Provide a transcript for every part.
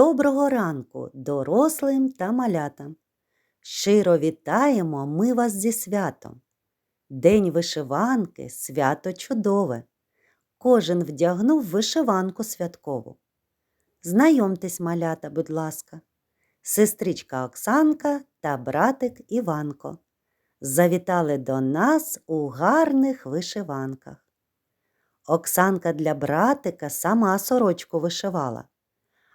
Доброго ранку дорослим та малятам. Щиро вітаємо ми вас зі святом. День вишиванки свято чудове. Кожен вдягнув вишиванку святкову. Знайомтесь, малята, будь ласка, сестричка Оксанка та братик Іванко. Завітали до нас у гарних вишиванках. Оксанка для братика сама сорочку вишивала.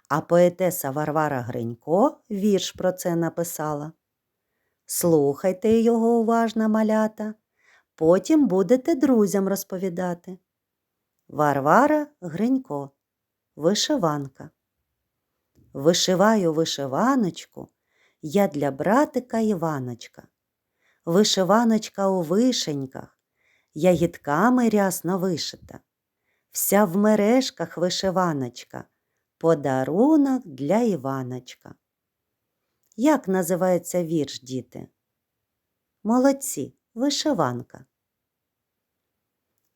А поетеса Варвара Гринько вірш про це написала. Слухайте його уважно, малята, потім будете друзям розповідати. Варвара Гринько. Вишиванка. Вишиваю вишиваночку я для братика Іваночка. Вишиваночка у вишеньках, ягідками рясно вишита. Вся в мережках вишиваночка. Подарунок для Іваночка. Як називається вірш, діти? Молодці, вишиванка.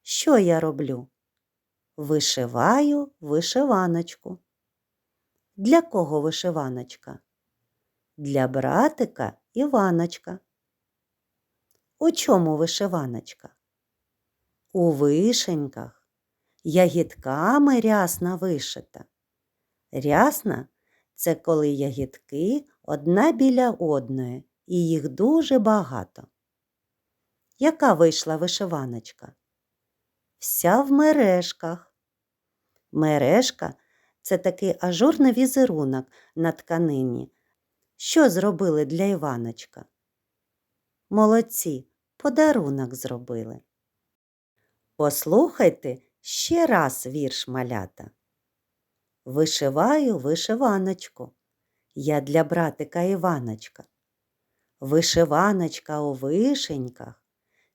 Що я роблю? Вишиваю вишиваночку. Для кого вишиваночка? Для братика Іваночка. У чому вишиваночка? У вишеньках, ягідками рясна вишита. Рясна це коли ягідки одна біля одної, і їх дуже багато. Яка вийшла вишиваночка? Вся в мережках. Мережка це такий ажурний візерунок на тканині. Що зробили для Іваночка? Молодці, подарунок зробили. Послухайте ще раз вірш малята. Вишиваю вишиваночку. Я для братика Іваночка. Вишиваночка у вишеньках,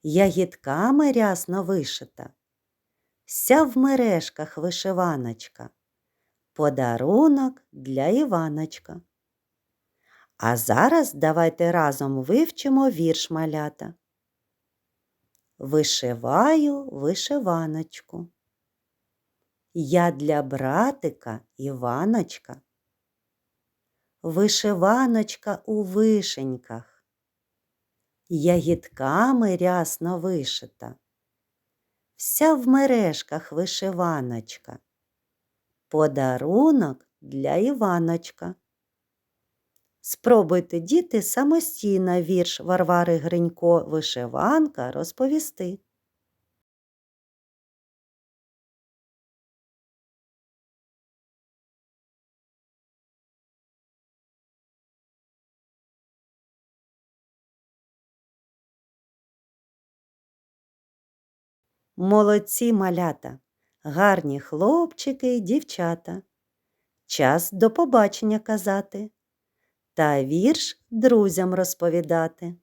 ягідками рясно вишита. Вся в мережках вишиваночка. Подарунок для Іваночка. А зараз давайте разом вивчимо вірш малята. Вишиваю вишиваночку. Я для братика Іваночка. Вишиваночка у вишеньках. Ягідками рясно вишита. Вся в мережках вишиваночка. Подарунок для Іваночка. Спробуйте діти самостійно вірш Варвари Гринько Вишиванка розповісти. Молодці малята, гарні хлопчики й дівчата. Час до побачення казати та вірш друзям розповідати.